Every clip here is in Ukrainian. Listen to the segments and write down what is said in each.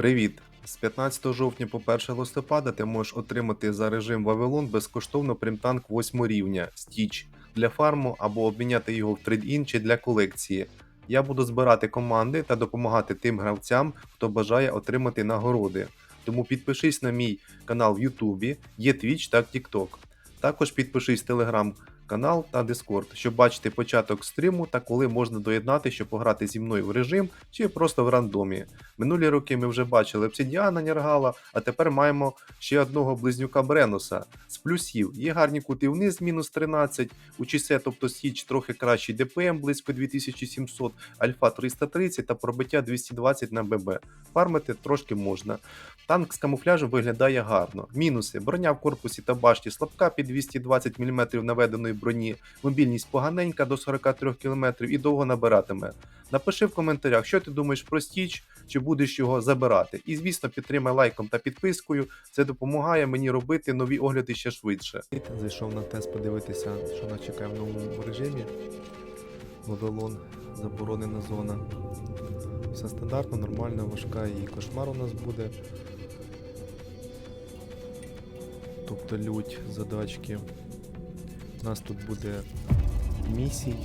Привіт! З 15 жовтня по 1 листопада ти можеш отримати за режим Вавилон безкоштовно примтанк 8 рівня Stitch для фарму або обміняти його в трейд-ін чи для колекції. Я буду збирати команди та допомагати тим гравцям, хто бажає отримати нагороди. Тому підпишись на мій канал в Ютубі, є Twitch та TikTok. Також підпишись в Telegram канал та Discord, щоб бачити початок стріму та коли можна доєднати, щоб пограти зі мною в режим чи просто в рандомі. Минулі роки ми вже бачили обсидіана Нергала, а тепер маємо ще одного близнюка Бренуса. З плюсів є гарні кути вниз, мінус 13, у часе, тобто Січ трохи кращий ДПМ близько 2700, альфа 330 та пробиття 220 на ББ. Фармити трошки можна. Танк з камуфляжу виглядає гарно. Мінуси: броня в корпусі та башті слабка під 220 мм наведеної броні, мобільність поганенька до 43 км і довго набиратиме. Напиши в коментарях, що ти думаєш про Стіч, чи будеш його забирати. І звісно, підтримай лайком та підпискою. Це допомагає мені робити нові огляди ще швидше. Зайшов на тест подивитися, що нас чекає в новому режимі. Вавилон, заборонена зона. Все стандартно, нормально, важка і кошмар у нас буде. Тобто лють, задачки. У нас тут буде місій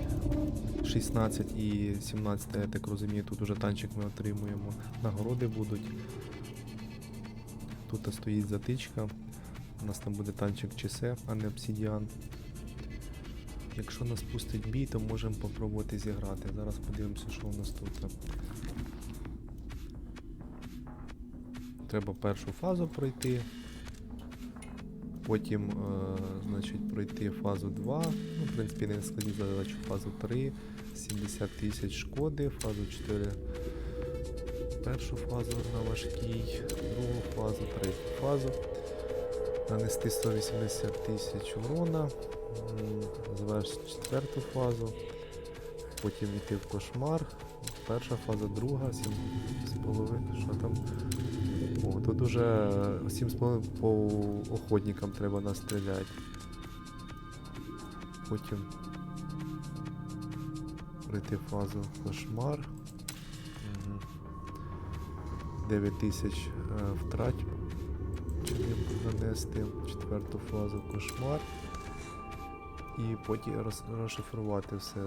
16 і 17, я так розумію, тут уже танчик ми отримуємо. Нагороди будуть. Тут стоїть затичка. У нас там буде танчик чесе, а не обсідіан. Якщо нас пустить бій, то можемо попробувати зіграти. Зараз подивимося, що у нас тут. Треба першу фазу пройти. Потім, е, значить, пройти фазу 2. Ну, в принципі, не складні задачу фазу 3, 70 тисяч шкоди, фазу 4. Першу фазу на важкій, другу фазу, третю фазу. Нанести 180 тисяч урона, завершити четверту фазу, потім йти в кошмар. Перша фаза, друга, 7,5. Що там? Тут уже 7,5 по охотникам треба настріляти. Потім пройти фазу кошмар. Угу. 9 тисяч е, втрат чи нанести четверту фазу кошмар. І потім розшифрувати все.